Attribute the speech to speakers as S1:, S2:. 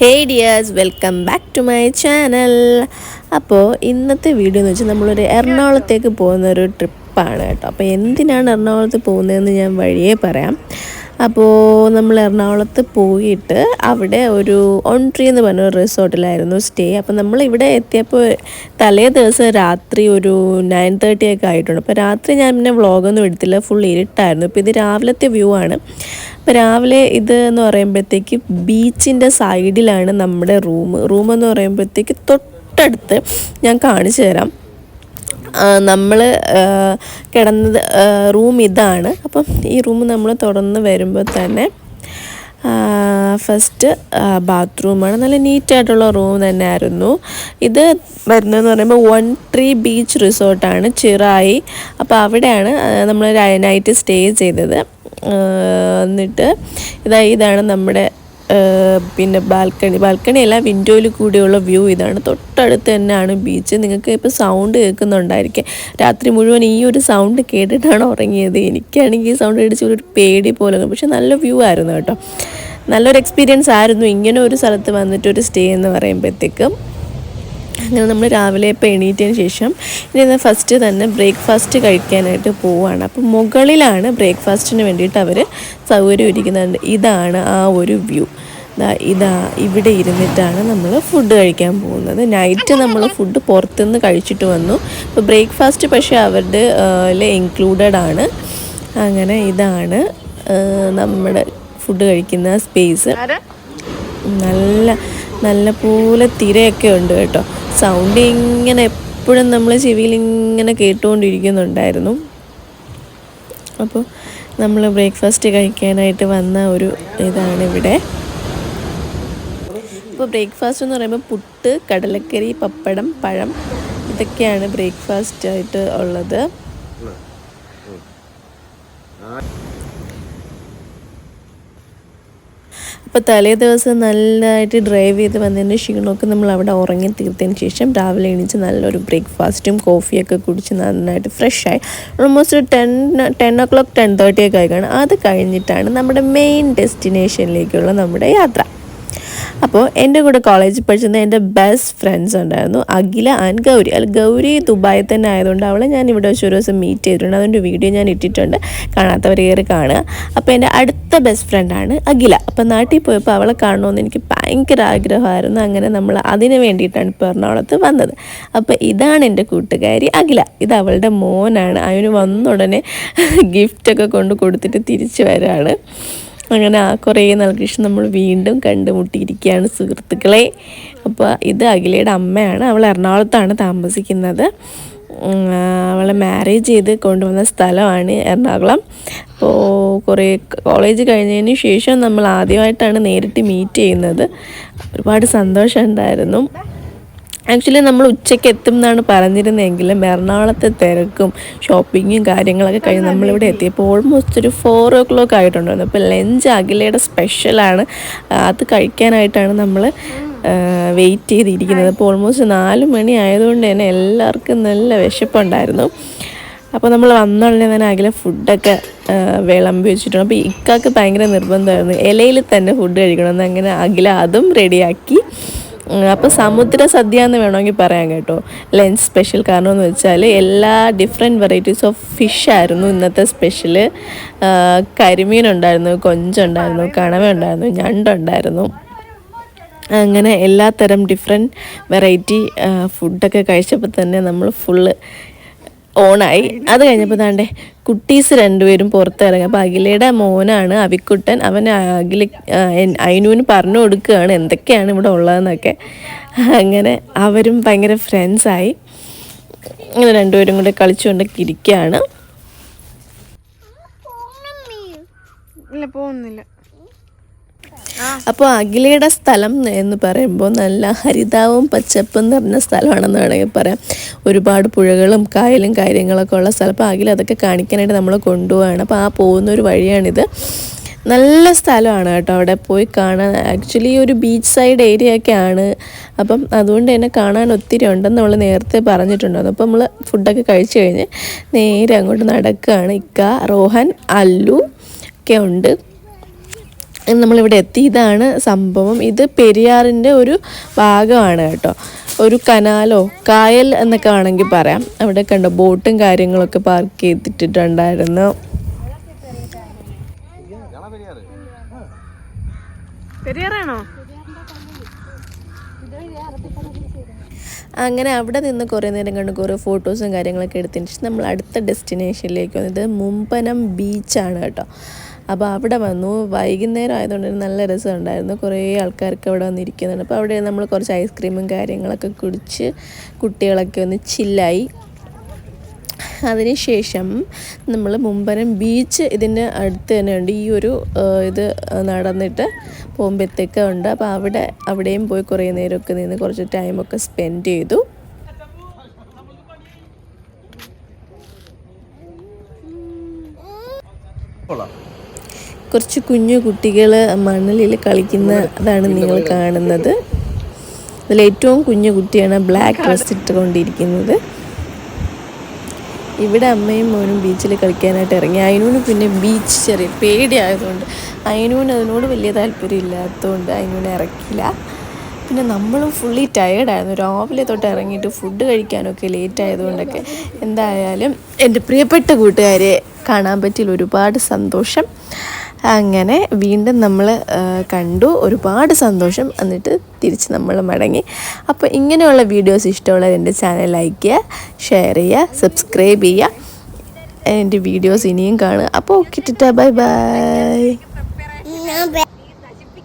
S1: Hey dears welcome back to my channel അപ്പോൾ ഇന്നത്തെ video എന്ന് വെച്ചാൽ നമ്മളൊരു എറണാകുളത്തേക്ക് പോകുന്ന ഒരു ട്രിപ്പാണ് കേട്ടോ. അപ്പോൾ എന്തിനാണ് എറണാകുളത്ത് പോകുന്നതെന്ന് ഞാൻ വഴിയേ പറയാം. അപ്പോൾ നമ്മൾ എറണാകുളത്ത് പോയിട്ട് അവിടെ ഒരു ഓൺ ട്രീ എന്ന് പറഞ്ഞ റിസോർട്ടിലായിരുന്നു സ്റ്റേ അപ്പോൾ നമ്മൾ ഇവിടെ എത്തിയപ്പോൾ തലേ ദിവസം രാത്രി ഒരു നയൻ തേർട്ടി ഒക്കെ ആയിട്ടുണ്ട് അപ്പോൾ രാത്രി ഞാൻ പിന്നെ വ്ളോഗൊന്നും എടുത്തില്ല ഫുൾ ഇരുട്ടായിരുന്നു. ഇപ്പോൾ ഇത് രാവിലത്തെ വ്യൂ ആണ്. അപ്പോൾ രാവിലെ ഇത് എന്ന് പറയുമ്പോഴത്തേക്ക് ബീച്ചിന്റെ സൈഡിലാണ് നമ്മുടെ റൂം. റൂം എന്ന് പറയുമ്പോഴത്തേക്ക് തൊട്ടടുത്ത് ഞാൻ കാണിച്ചു തരാം. നമ്മൾ കിടന്നത് റൂം ഇതാണ്. അപ്പം ഈ റൂം നമ്മൾ തുറന്ന് വരുമ്പോൾ തന്നെ ഫസ്റ്റ് ബാത്റൂമാണ്. നല്ല നീറ്റായിട്ടുള്ള റൂം തന്നെ ആയിരുന്നു ഇത് വരുന്നതെന്ന് പറയുമ്പോൾ വൺ ട്രീ ബീച്ച് റിസോർട്ടാണ് ചിറായി. അപ്പോൾ അവിടെയാണ് നമ്മൾ നൈറ്റ് സ്റ്റേ ചെയ്തത്. എന്നിട്ട് ഇതാ ഇതാണ് നമ്മുടെ പിന്നെ ബാൽക്കണി. ബാൽക്കണി അല്ല വിൻഡോയിൽ കൂടെയുള്ള വ്യൂ ഇതാണ്. തൊട്ടടുത്ത് തന്നെയാണ് ബീച്ച്. നിങ്ങൾക്ക് ഇപ്പോൾ സൗണ്ട് കേൾക്കുന്നുണ്ടായിരിക്കും. രാത്രി മുഴുവൻ ഈ ഒരു സൗണ്ട് കേട്ടിട്ടാണ് ഉറങ്ങിയത്. എനിക്കാണെങ്കിൽ ഈ സൗണ്ട് അടിച്ച് ഒരു പേടി പോലെ പക്ഷെ നല്ല വ്യൂ ആയിരുന്നു കേട്ടോ. നല്ലൊരു എക്സ്പീരിയൻസ് ആയിരുന്നു. ഇങ്ങനെ ഒരു സ്ഥലത്ത് വന്നിട്ട് ഒരു സ്റ്റേ എന്ന് പറയുമ്പോഴത്തേക്കും അങ്ങനെ നമ്മൾ രാവിലെ ഇപ്പോൾ എണീറ്റതിന് ശേഷം ഇനി ഫസ്റ്റ് തന്നെ ബ്രേക്ക്ഫാസ്റ്റ് കഴിക്കാനായിട്ട് പോവുകയാണ് അപ്പോൾ മുകളിലാണ് ബ്രേക്ക്ഫാസ്റ്റിന് വേണ്ടിയിട്ട് അവർ സൗകര്യം ഒരുക്കുന്നുണ്ട്. ഇതാണ് ആ ഒരു വ്യൂ ഇതാ ഇവിടെ ഇരുന്നിട്ടാണ് നമ്മൾ ഫുഡ് കഴിക്കാൻ പോകുന്നത്. നൈറ്റ് നമ്മൾ ഫുഡ് പുറത്തുനിന്ന് കഴിച്ചിട്ട് വന്നു. അപ്പോൾ ബ്രേക്ക്ഫാസ്റ്റ് പക്ഷേ അവരുടെ ഇൻക്ലൂഡഡ് ആണ്. അങ്ങനെ ഇതാണ് നമ്മുടെ ഫുഡ് കഴിക്കുന്ന സ്പേസ് നല്ല നല്ല പോലെ തിരയൊക്കെ ഉണ്ട് കേട്ടോ. സൗണ്ട് ഇങ്ങനെ എപ്പോഴും നമ്മൾ ചെവിയിൽ ഇങ്ങനെ കേട്ടുകൊണ്ടിരിക്കുന്നുണ്ടായിരുന്നു. അപ്പോൾ നമ്മൾ ബ്രേക്ക്ഫാസ്റ്റ് കഴിക്കാനായിട്ട് വന്ന ഒരു ഇതാണ് ഇവിടെ. ഇപ്പോൾ ബ്രേക്ക്ഫാസ്റ്റ് എന്ന് പറയുമ്പോൾ പുട്ട് കടലക്കറി പപ്പടം പഴം ഇതൊക്കെയാണ് ബ്രേക്ക്ഫാസ്റ്റ് ആയിട്ട് ഉള്ളത്. അപ്പോൾ തലേ ദിവസം നല്ലതായിട്ട് ഡ്രൈവ് ചെയ്ത് വന്നതിന് ക്ഷീണമൊക്കെ നമ്മൾ അവിടെ ഉറങ്ങി തീർത്തതിന് ശേഷം രാവിലെ എണീച്ച് നല്ലൊരു ബ്രേക്ക്ഫാസ്റ്റും കോഫിയൊക്കെ കുടിച്ച് നന്നായിട്ട് ഫ്രഷായി ഓൾമോസ്റ്റ് ഒരു ten ten o'clock ten തേർട്ടിയൊക്കെ ആയിക്കാണ് അത് കഴിഞ്ഞിട്ടാണ് നമ്മുടെ മെയിൻ ഡെസ്റ്റിനേഷനിലേക്കുള്ള നമ്മുടെ യാത്ര. അപ്പോൾ എന്റെ കൂടെ കോളേജിൽ പഠിച്ചിരുന്ന എന്റെ ബെസ്റ്റ് ഫ്രണ്ട്സ് ഉണ്ടായിരുന്നു അഖില ആൻഡ് ഗൗരി. അല്ല ഗൗരി ദുബായിൽ തന്നെ ആയതുകൊണ്ട് അവളെ ഞാൻ ഇവിടെ വെച്ച് ഒരു ദിവസം മീറ്റ് ചെയ്തിട്ടുണ്ട്. അതുകൊണ്ട് വീഡിയോ ഞാൻ ഇട്ടിട്ടുണ്ട് കാണാത്തവർ കയറി കാണുക. അപ്പോൾ എന്റെ അടുത്ത ബെസ്റ്റ് ഫ്രണ്ടാണ് അഖില. അപ്പോൾ നാട്ടിൽ പോയപ്പോൾ അവളെ കാണണമെന്ന് എനിക്ക് ഭയങ്കര ആഗ്രഹമായിരുന്നു. അങ്ങനെ നമ്മൾ അതിന് വേണ്ടിയിട്ടാണ് ഇപ്പോൾ എറണാകുളത്ത് വന്നത്. അപ്പോൾ ഇതാണ് എന്റെ കൂട്ടുകാരി അഖില. ഇത് അവളുടെ മോനാണ്. അവന് വന്നുടനെ ഗിഫ്റ്റൊക്കെ കൊണ്ട് കൊടുത്തിട്ട് തിരിച്ചു വരാണ്. അങ്ങനെ ആ കുറേ നാൾക്ക് ശേഷം നമ്മൾ വീണ്ടും കണ്ടുമുട്ടിയിരിക്കുകയാണ് സുഹൃത്തുക്കളെ. അപ്പോൾ ഇത് അഖിലയുടെ അമ്മയാണ്. അവൾ എറണാകുളത്താണ് താമസിക്കുന്നത്. അവളെ മാരേജ് ചെയ്ത് കൊണ്ടുവന്ന സ്ഥലമാണ് എറണാകുളം. അപ്പോൾ കുറേ കോളേജ് കഴിഞ്ഞതിന് ശേഷം നമ്മൾ ആദ്യമായിട്ടാണ് നേരിട്ട് മീറ്റ് ചെയ്യുന്നത്. ഒരുപാട് സന്തോഷമുണ്ടായിരുന്നു ആക്ച്വലി നമ്മൾ ഉച്ചയ്ക്ക് എത്തും എന്നാണ് പറഞ്ഞിരുന്നതെങ്കിലും എറണാകുളത്തെ തിരക്കും ഷോപ്പിങ്ങും കാര്യങ്ങളൊക്കെ കഴിഞ്ഞ് നമ്മളിവിടെ എത്തിയപ്പോൾ ഓൾമോസ്റ്റ് ഒരു ഫോർ ഓ ക്ലോക്ക് ആയിട്ടുണ്ടായിരുന്നു. അപ്പോൾ ലഞ്ച് അഖിലയുടെ സ്പെഷ്യലാണ് അത് കഴിക്കാനായിട്ടാണ് നമ്മൾ വെയിറ്റ് ചെയ്തിരിക്കുന്നത്. അപ്പോൾ ഓൾമോസ്റ്റ് നാല് മണി ആയതുകൊണ്ട് തന്നെ എല്ലാവർക്കും നല്ല വിശപ്പുണ്ടായിരുന്നു. അപ്പോൾ നമ്മൾ വന്നുടനെ തന്നെ അഖില ഫുഡൊക്കെ വിളമ്പി വെച്ചിട്ടുണ്ട്. അപ്പോൾ ഇക്കാക്ക് ഭയങ്കര നിർബന്ധമായിരുന്നു. ഇലയിൽ തന്നെ ഫുഡ് കഴിക്കണമെന്ന്. അങ്ങനെ അഖില അതും റെഡിയാക്കി അപ്പോൾ സമുദ്ര സദ്യ എന്ന് വേണമെങ്കിൽ പറയാം കേട്ടോ. ലഞ്ച് സ്പെഷ്യൽ കാരണം എന്ന് വെച്ചാൽ എല്ലാ ഡിഫറെന്റ് വെറൈറ്റീസ് ഓഫ് ഫിഷ് ആയിരുന്നു ഇന്നത്തെ സ്പെഷ്യൽ കരിമീൻ ഉണ്ടായിരുന്നു കൊഞ്ചുണ്ടായിരുന്നു കണവ ഉണ്ടായിരുന്നു ഞണ്ടുണ്ടായിരുന്നു. അങ്ങനെ എല്ലാത്തരം തരം ഡിഫറെന്റ് വെറൈറ്റി ഫുഡൊക്കെ കഴിച്ചപ്പോൾ തന്നെ നമ്മൾ ഫുള്ള് ഓണായി. അത് കഴിഞ്ഞപ്പോൾ താണ്ടേ കുട്ടീസ് രണ്ടുപേരും പുറത്തിറങ്ങി. അപ്പോൾ അഖിലയുടെ മോനാണ് അവിക്കുട്ടൻ. അവൻ അഖില അയിനുവിന് പറഞ്ഞു കൊടുക്കുകയാണ് എന്തൊക്കെയാണ് ഇവിടെ ഉള്ളതെന്നൊക്കെ. അങ്ങനെ അവരും ഭയങ്കര ഫ്രണ്ട്സായി അങ്ങനെ രണ്ടുപേരും കൂടെ കളിച്ചുകൊണ്ടൊക്കെ ഇരിക്കുകയാണ്.
S2: ഇല്ല പോകുന്നില്ല.
S1: അപ്പോൾ അഖിലയുടെ സ്ഥലം എന്ന് പറയുമ്പോൾ നല്ല ഹരിതാവും പച്ചപ്പും നിറഞ്ഞ സ്ഥലമാണെന്ന് വേണമെങ്കിൽ പറയാം. ഒരുപാട് പുഴകളും കായലും കാര്യങ്ങളൊക്കെ ഉള്ള സ്ഥലം. അപ്പോൾ അഖില അതൊക്കെ കാണിക്കാനായിട്ട് നമ്മൾ കൊണ്ടുപോവാണ്. അപ്പോൾ ആ പോകുന്ന ഒരു വഴിയാണിത്. നല്ല സ്ഥലമാണ് കേട്ടോ അവിടെ പോയി കാണാൻ. ആക്ച്വലി ഒരു ബീച്ച് സൈഡ് ഏരിയ ഒക്കെ ആണ്. അപ്പം അതുകൊണ്ട് തന്നെ കാണാൻ ഒത്തിരി ഉണ്ടെന്ന് നമ്മൾ നേരത്തെ പറഞ്ഞിട്ടുണ്ടായിരുന്നു അപ്പോൾ നമ്മൾ ഫുഡൊക്കെ കഴിച്ചു കഴിഞ്ഞ് നേരെ അങ്ങോട്ട് നടക്കുകയാണ് ഇക്ക റോഹൻ അല്ലു ഒക്കെ ഉണ്ട്. നമ്മളിവിടെ എത്തി ഇതാണ് സംഭവം. ഇത് പെരിയാറിന്റെ ഒരു ഭാഗമാണ് കേട്ടോ. ഒരു കനാലോ കായൽ എന്നൊക്കെ വേണമെങ്കിൽ പറയാം. അവിടെ കണ്ടോ ബോട്ടും കാര്യങ്ങളൊക്കെ പാർക്ക് ചെയ്തിട്ടുണ്ടായിരുന്നു
S2: പെരിയാറാണോ?
S1: അങ്ങനെ അവിടെ നിന്ന് കുറേ നേരം കണ്ട് കുറേ ഫോട്ടോസും കാര്യങ്ങളൊക്കെ എടുത്തതിന് ശേഷം നമ്മൾ അടുത്ത ഡെസ്റ്റിനേഷനിലേക്ക് വന്നത് മുമ്പനം ബീച്ചാണ് കേട്ടോ. അപ്പോൾ അവിടെ വന്നു. വൈകുന്നേരം ആയതുകൊണ്ട് നല്ല രസമുണ്ടായിരുന്നു. കുറേ ആൾക്കാർക്ക് അവിടെ വന്നിരിക്കുന്നുണ്ട്. അപ്പോൾ അവിടെ നമ്മൾ കുറച്ച് ഐസ്ക്രീമും കാര്യങ്ങളൊക്കെ കുടിച്ച് കുട്ടികളൊക്കെ ഒന്ന് ചില്ലായി അതിനുശേഷം നമ്മൾ മുമ്പനം ബീച്ച് ഇതിന്റെ അടുത്ത് തന്നെ ഉണ്ട്. ഈ ഒരു ഇത് നടന്നിട്ട് പോകുമ്പോഴത്തേക്ക് ഉണ്ട്. അപ്പോൾ അവിടെ അവിടെയും പോയി കുറേ നേരമൊക്കെ നിന്ന് കുറച്ച് ടൈമൊക്കെ സ്പെൻഡ് ചെയ്തു. കുറച്ച് കുഞ്ഞു കുട്ടികൾ മണലിൽ കളിക്കുന്ന അതാണ് നിങ്ങൾ കാണുന്നത്. അതിൽ ഏറ്റവും കുഞ്ഞു കുട്ടിയാണ് ബ്ലാക്ക് ഡ്രസ് ഇട്ടുകൊണ്ടിരിക്കുന്നത്. ഇവിടെ അമ്മയും മോനും ബീച്ചിൽ കളിക്കാനായിട്ട് ഇറങ്ങി. അതിനൂന് പിന്നെ ബീച്ച് ചെറിയ പേടിയായതുകൊണ്ട്. അയനൂന് അതിനോട് വലിയ താല്പര്യം ഇല്ലാത്തതുകൊണ്ട് അതിനൂനെ ഇറക്കില്ല പിന്നെ നമ്മളും ഫുള്ളി ടയേർഡായിരുന്നു രാവിലെ തൊട്ട് ഇറങ്ങിയിട്ട് ഫുഡ് കഴിക്കാനൊക്കെ ലേറ്റ് ആയതുകൊണ്ടൊക്കെ എന്തായാലും എന്റെ പ്രിയപ്പെട്ട കൂട്ടുകാരെ കാണാൻ പറ്റിയിൽ ഒരുപാട് സന്തോഷം. അങ്ങനെ വീണ്ടും നമ്മൾ കണ്ടു. ഒരുപാട് സന്തോഷം. എന്നിട്ട് തിരിച്ച് നമ്മൾ മടങ്ങി. അപ്പോൾ ഇങ്ങനെയുള്ള വീഡിയോസ് ഇഷ്ടമുള്ള എന്റെ ചാനൽ ലൈക്ക് ചെയ്യുക ഷെയർ ചെയ്യുക സബ്സ്ക്രൈബ് ചെയ്യുക. എന്റെ വീഡിയോസ് ഇനിയും കാണുക. അപ്പോൾ ഓക്കെ ടാ ബൈ ബൈ.